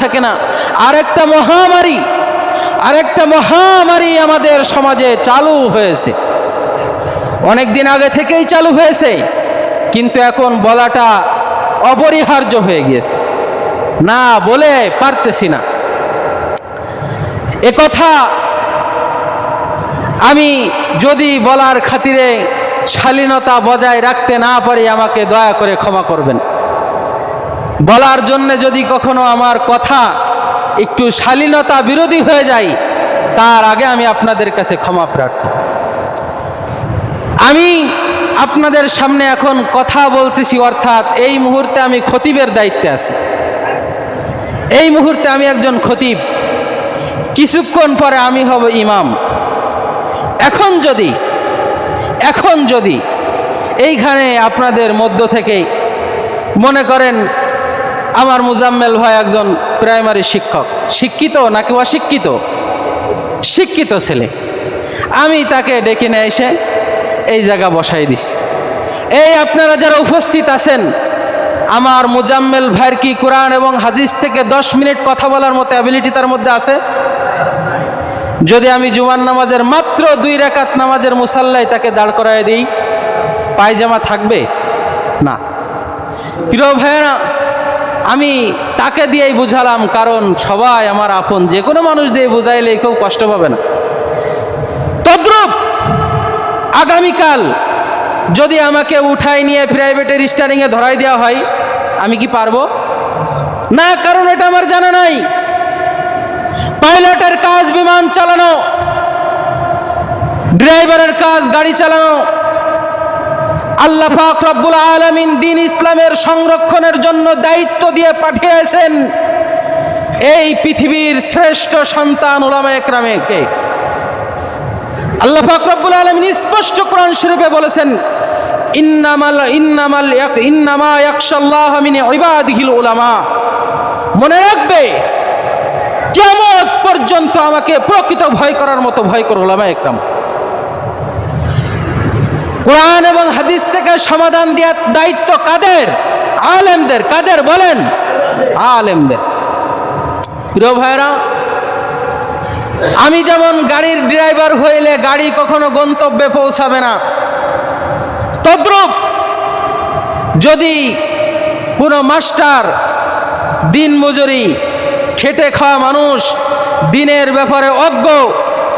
থাকে না। আরেকটা মহামারী আরেকটা মহামারী আমাদের সমাজে চালু হয়েছে। অনেক দিন আগে থেকেই চালু হয়েছে, কিন্তু এখন বলাটা অপরিহার্য হয়ে গিয়েছে। না বলে পারতেছি না। এ কথা আমি যদি বলার খাতিরে শালীনতা বজায় রাখতে না পারি, আমাকে দয়া করে ক্ষমা করবেন। বলার জন্যে যদি কখনো আমার কথা একটু শালীনতা বিরোধী হয়ে যায়, তার আগে আমি আপনাদের কাছে ক্ষমা প্রার্থী। আমি আপনাদের সামনে এখন কথা বলতেছি, অর্থাৎ এই মুহূর্তে আমি খতিবের দায়িত্বে আছি। এই মুহূর্তে আমি একজন খতিব। কিছুক্ষণ পরে আমি হব ইমাম। এখন যদি এখন যদি এইখানে আপনাদের মধ্য থেকে মনে করেন আমার মুজাম্মেল ভাই একজন প্রাইমারি শিক্ষক। শিক্ষিত নাকি অশিক্ষিত? শিক্ষিত ছেলে। আমি তাকে ডেকে নিয়ে এসে এই জায়গা বসাই দিছি। এই আপনারা যারা উপস্থিত আছেন, আমার মুজাম্মেল ভাইয়ের কি কোরআন এবং হাদিস থেকে দশ মিনিট কথা বলার মতো অ্যাবিলিটি তার মধ্যে আছে? যদি আমি জুমান নামাজের মাত্র দুই রেখাত নামাজের মুসাল্লায় তাকে দাঁড় করাই দিই, পায়জামা থাকবে? না। প্রিয় ভাইয়েরা আমি তাকে দিয়েই বুঝালাম, কারণ সবাই আমার আপন, যে কোনো মানুষ দিয়ে বুঝাইলে কেউ কষ্ট পাবে না। তদ্রুপ আগামীকাল যদি আমাকে উঠাই নিয়ে প্রাইভেটের স্টারিংয়ে ধরাই দেওয়া হয়, আমি কি পারব? না, কারণ এটা আমার জানা নাই। পাইলটের কাজ বিমান চালানো, ড্রাইভারের কাজ গাড়ি চালানো আল্লাহ পাক রব্বুল আলমিন দিন ইসলামের সংরক্ষণের জন্য দায়িত্ব দিয়ে পাঠিয়েছেন এই পৃথিবীর শ্রেষ্ঠ সন্তান ওলামা একরামেকে আল্লাহ পাক রব্বুল আলমিন স্পষ্ট কোরআন শরীফে বলেছেন, ইন্নামাল ইন্নামাল ইন্নামা ইয়াকশাল্লাহ মিন উলামা। মনে রাখবে কেমন পর্যন্ত আমাকে প্রকৃত ভয় করার মতো ভয় করো ওলামা কোরআন এবং হাদিস থেকে সমাধান দেওয়ার দায়িত্ব কাদের? আলেমদের। কাদের বলেন? আলেমদের। প্রিয় ভাইরা আমি যেমন গাড়ির ড্রাইভার হইলে গাড়ি কখনো গন্তব্যে পৌঁছাবে না, তদ্রূপ যদি কোনো মাস্টার দিন মজুরি, খেটে খাওয়া মানুষ দিনের ব্যাপারে অজ্ঞ,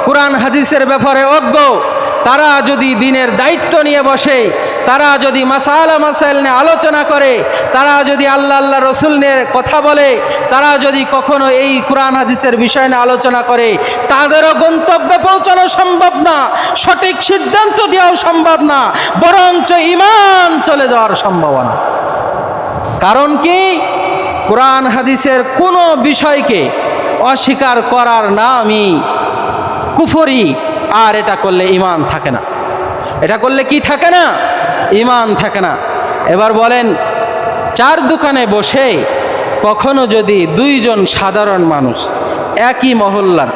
কোরআন হাদিসের ব্যাপারে অজ্ঞ তারা যদি দিনের দায়িত্ব নিয়ে বসে, তারা যদি মাসালা মাসাইল নিয়ে আলোচনা করে, তারা যদি আল্লাহ আল্লাহ রসুল নিয়ে কথা বলে, তারা যদি কখনো এই কোরআন হাদিসের বিষয় নিয়ে আলোচনা করে, তাদেরও গন্তব্যে পৌঁছানো সম্ভব না, সঠিক সিদ্ধান্ত দেওয়াও সম্ভব না, বরঞ্চ ইমান চলে যাওয়ার সম্ভাবনা। কারণ কি? কোরআন হাদিসের কোনো বিষয়কে অস্বীকার করার নামই কুফরি। আর এটা করলে ইমান থাকে না। এটা করলে কি থাকে না? ইমান থাকে না। এবার বলেন, চার দোকানে বসে কখনো যদি দুইজন সাধারণ মানুষ একই মহল্লার,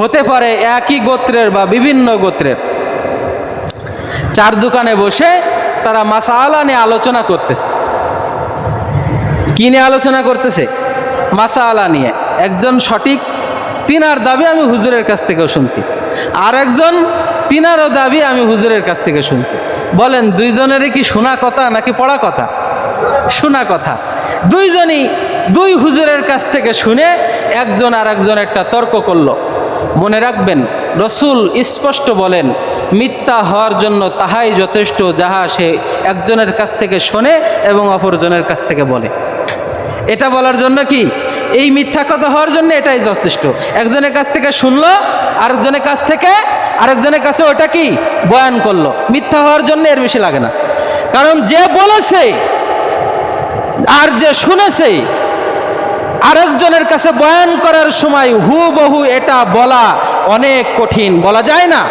হতে পারে একই গোত্রের বা বিভিন্ন গোত্রের, চার দোকানে বসে তারা মাসালা নিয়ে আলোচনা করতেছে। কি নিয়ে আলোচনা করতেছে? মাসালা নিয়ে। একজন সঠিক, তিনার দাবি আমি হুজুরের কাছ থেকেও শুনছি। আর একজন তিনারও দাবি আমি হুজুরের কাছ থেকে শুনছি। বলেন, দুইজনেরই কি শোনা কথা নাকি পড়া কথা? শোনা কথা। দুইজনই দুই হুজুরের কাছ থেকে শুনে একজন আর একজন একটা তর্ক করল। মনে রাখবেন, রসুল স্পষ্ট বলেন, মিথ্যা হওয়ার জন্য তাহাই যথেষ্ট, যাহা সে একজনের কাছ থেকে শোনে এবং অপরজনের কাছ থেকে বলে। এটা বলার জন্য কি? এই মিথ্যা কথা হওয়ার জন্য এটাই যথেষ্ট। একজনের কাছ থেকে শুনলো, আরেকজনের কাছ থেকে, আরেকজনের কাছে ওটা কি? বয়ান করল। মিথ্যা হওয়ার জন্য এর বেশি লাগে না। কারণ যে বলেছে, আর যে শুনেছে, আরেকজনের কাছে বয়ান করার সময় হুবহু এটা বলা অনেক কঠিন। বলা যায় না।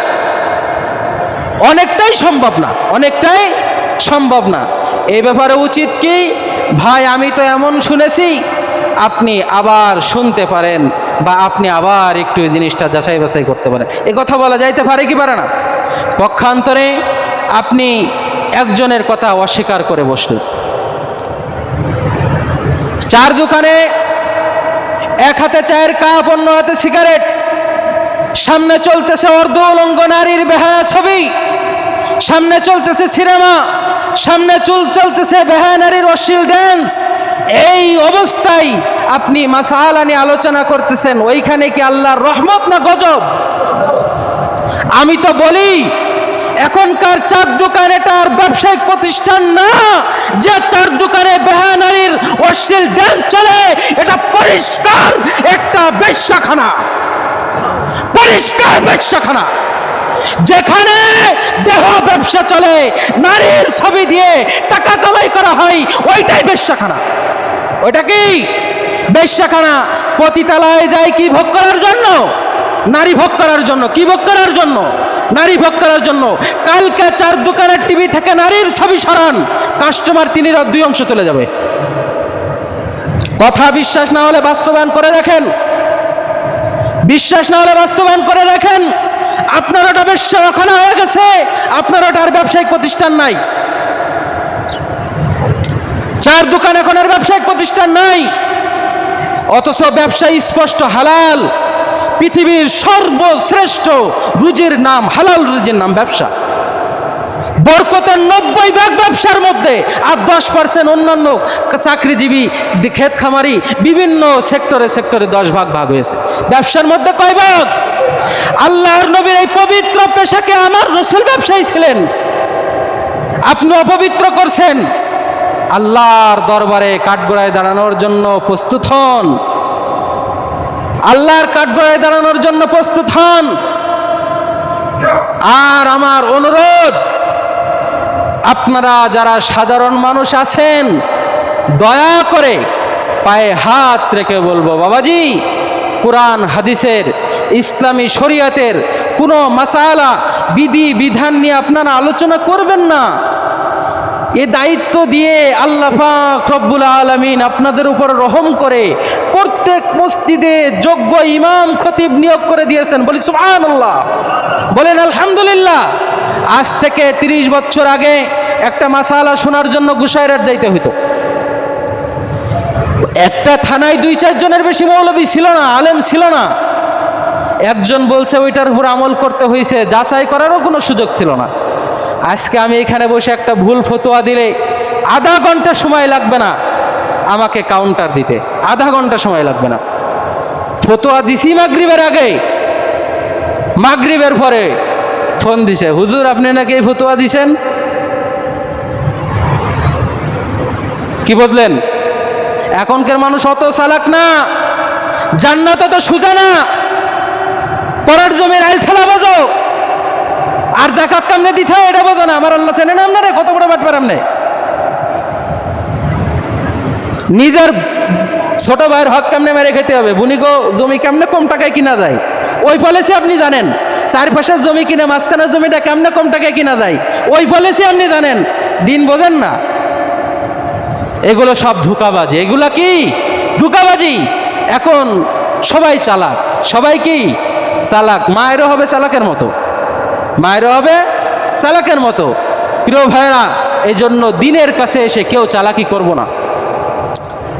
অনেকটাই সম্ভব না। অনেকটাই সম্ভব না। এই ব্যাপারে উচিত কি? ভাই, আমি তো এমন শুনেছি আপনি আবার শুনতে পারেন বা আপনি আবার একটু এই জিনিসটা যাচাই বাছাই করতে পারেন। এ কথা বলা যাইতে পারে কি পারে না? পক্ষান্তরে আপনি একজনের কথা অস্বীকার করে বসলেন। চার দোকানে এক হাতে চায়ের কাপ, অন্য হাতে সিগারেট। সামনে চলতেছে অর্ধ উলঙ্গ নারীর বেহায়া ছবি। সামনে চলতেছে সিনেমা। সামনে চুল, চলতেছে বেহায়া নারীর অশ্লীল ড্যান্স এই অবস্থায় আপনি মাসালা নিয়ে আলোচনা করতেছেন, ওইখানে কি আল্লাহর রহমত না গজব? আমি তো বলি, এখনকার চার দোকান এটা আর ব্যবসায়িক প্রতিষ্ঠান না, যে চার দোকানে বেহানারির অশ্লীল ড্যান্স চলে, এটা পরিষ্কার একটা বেশ্যাখানা। পরিষ্কার বেশ্যাখানা। যেখানে দেহ ব্যবসা চলে, নারীর ছবি দিয়ে টাকা কামাই করা হয়, ওইটাই বেশ্যাখানা। ওইটা কি? বেশ্যাখানা পতিতালয়ে যায় কি ভোগ করার জন্য? নারী ভোগ করার জন্য। কি ভোগ করার জন্য? নারী ভোগ করার জন্য। কালকে চার দোকানের টিভি থেকে নারীর ছবি সরান। কাস্টমার তিনি দুই অংশ চলে যাবে। কথা বিশ্বাস না হলে বাস্তবায়ন করে দেখেন। বিশ্বাস না হলে বাস্তবায়ন করে দেখেন। আপনার ওটা ব্যবসাখানা হয়ে গেছে। আপনার ওটা আর ব্যবসায়িক প্রতিষ্ঠান নাই। চার দোকান এখন আর ব্যবসায়িক প্রতিষ্ঠান নাই। অথচ ব্যবসায়ী স্পষ্ট হালাল। পৃথিবীর সর্বশ্রেষ্ঠ রুজির নাম, হালাল রুজির নাম ব্যবসা। বরকতের নব্বই ভাগ ব্যবসার মধ্যে আর দশ পার্সেন্ট অন্যান্য চাকরিজীবী, ক্ষেত খামারি, বিভিন্ন সেক্টরে সেক্টরে দশ ভাগ ভাগ হয়েছে। ব্যবসার মধ্যে কয় ভাগ? আল্লাহর নবীর এই পবিত্র পেশাকে আমার রসুল ব্যবসায়ী ছিলেন। আপনি অপবিত্র করছেন। আল্লাহর দরবারে কাঠগোড়ায় দাঁড়ানোর জন্য প্রস্তুত হন। আল্লাহর কাঠগড়ায় দাঁড়ানোর জন্য প্রস্তুত হন। আর আমার অনুরোধ, আপনারা যারা সাধারণ মানুষ আছেন, দয়া করে পায়ে হাত রেখে বলব, বাবাজি, কোরআন, হাদিসের, ইসলামী শরিয়াতের কোনো মাসালা, বিধি, বিধান নিয়ে আপনারা আলোচনা করবেন না। এ দায়িত্ব দিয়ে আল্লাহ পাক রব্বুল আলমিন আপনাদের উপর রহম করে প্রত্যেক মসজিদে যোগ্য ইমাম খতিব নিয়োগ করে দিয়েছেন। বলি সুবহান আল্লাহ বলেন আলহামদুলিল্লাহ। আজ থেকে ৩০ বছর আগে একটা মাসালা শোনার জন্য গুসাইরাট যাইতে হইতো। একটা থানায় দুই চারজনের বেশি মৌলবী ছিল না, আলেম ছিল না। একজন বলছে, ওইটার উপর আমল করতে হয়েছে যাচাই করারও কোনো সুযোগ ছিল না। আজকে আমি এখানে বসে একটা ভুল ফতোয়া দিলে আধা ঘণ্টা সময় লাগবে না আমাকে কাউন্টার দিতে। আধা ঘণ্টা সময় লাগবে না। ফতোয়া দিছি মাগরিবের আগে। মাগরিবের পরে ফোন দিছে। হুজুর, আপনি নাকি এই ফতোয়া দিছেন? কি বললেন? এখনকার মানুষ অত চালাক না। জান্নাত তো সুজা না। পরের জমির আইল ঠেলা বাজো আর জাকাত কামনে দিতে হয়, এটা বোঝো না। আমার আল্লাহ চেনে না আপনারে, কত বড় বাট পারাম নিজের ছোট ভাইয়ের হক কেমনে মেরে খেতে হবে। বুনিগো জমি কেমনে কম টাকায় কিনা যায়। ওই পলিসি আপনি জানেন, চারপাশের জমি কিনে, মাঝখানের জমিটা কেমনে কম টাকায় কিনা যায়। ওই পলিসি আপনি জানেন, দিন বোঝেন না। এগুলো সব ধোকাবাজি। এগুলো কি? ধোকাবাজি। এখন সবাই চালাক। সবাই কি? চালাক। মায়েরও হবে চালাকের মতো। মায়েরও হবে চালাকের মতো। প্রিয় ভাইরা এই জন্য দিনের কাছে এসে কেউ চালাকি করব না।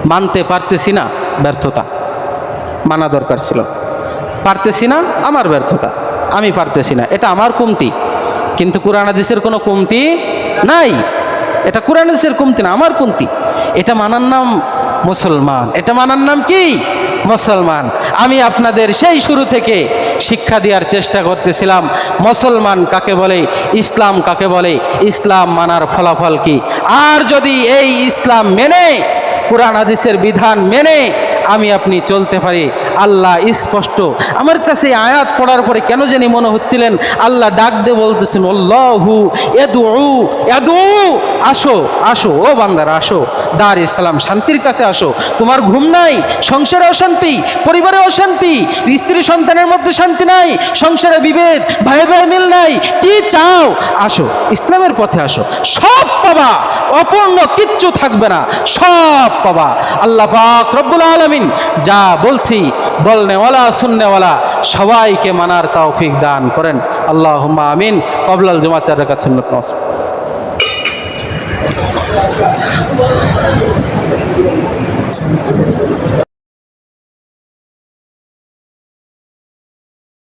মানতে পারতেছি না ব্যর্থতা। মানা দরকার ছিল। পারতেছি না আমার ব্যর্থতা। আমি পারতেছি না। এটা আমার কমতি। কিন্তু কোরআন হাদিসের কোনো কমতি নাই। এটা কোরআন হাদিসের কমতি না, আমার কমতি। এটা মানার নাম মুসলমান। এটা মানার নাম কি? মুসলমান। আমি আপনাদের সেই শুরু থেকে শিক্ষা দেওয়ার চেষ্টা করতেছিলাম। মুসলমান কাকে বলে, ইসলাম কাকে বলে, ইসলাম মানার ফলাফল কি? আর যদি এই ইসলাম মেনে, কোরআন হাদিসের বিধান মেনে আমি আপনি চলতে পারি। আল্লাহ স্পষ্ট। আমার কাছে আয়াত পড়ার পরে কেন জানি মনে হচ্ছিলেন, আল্লাহ ডাক দে বলতেছেন অল্লাহু এদু এদু আসো আসো, ও বান্দার, আসো। দার ইসলাম শান্তির কাছে আসো। তোমার ঘুম নাই, সংসারে অশান্তি, পরিবারে অশান্তি, স্ত্রী সন্তানের মধ্যে শান্তি নাই, সংসারে বিভেদ, ভাই ভাই মিল নাই, কি চাও? আসো, ইসলামের পথে আসো। সব পাবা, অপূর্ণ, কিচ্ছু থাকবে না, সব পাবা। আল্লাহ পাক রব্বুল আলমিন যা বলছি বলনেওয়ালা, শুননেওয়ালা, সবাইকে মানার তৌফিক দান করেন। আল্লাহ আমিন। কবলাল জমা কাছে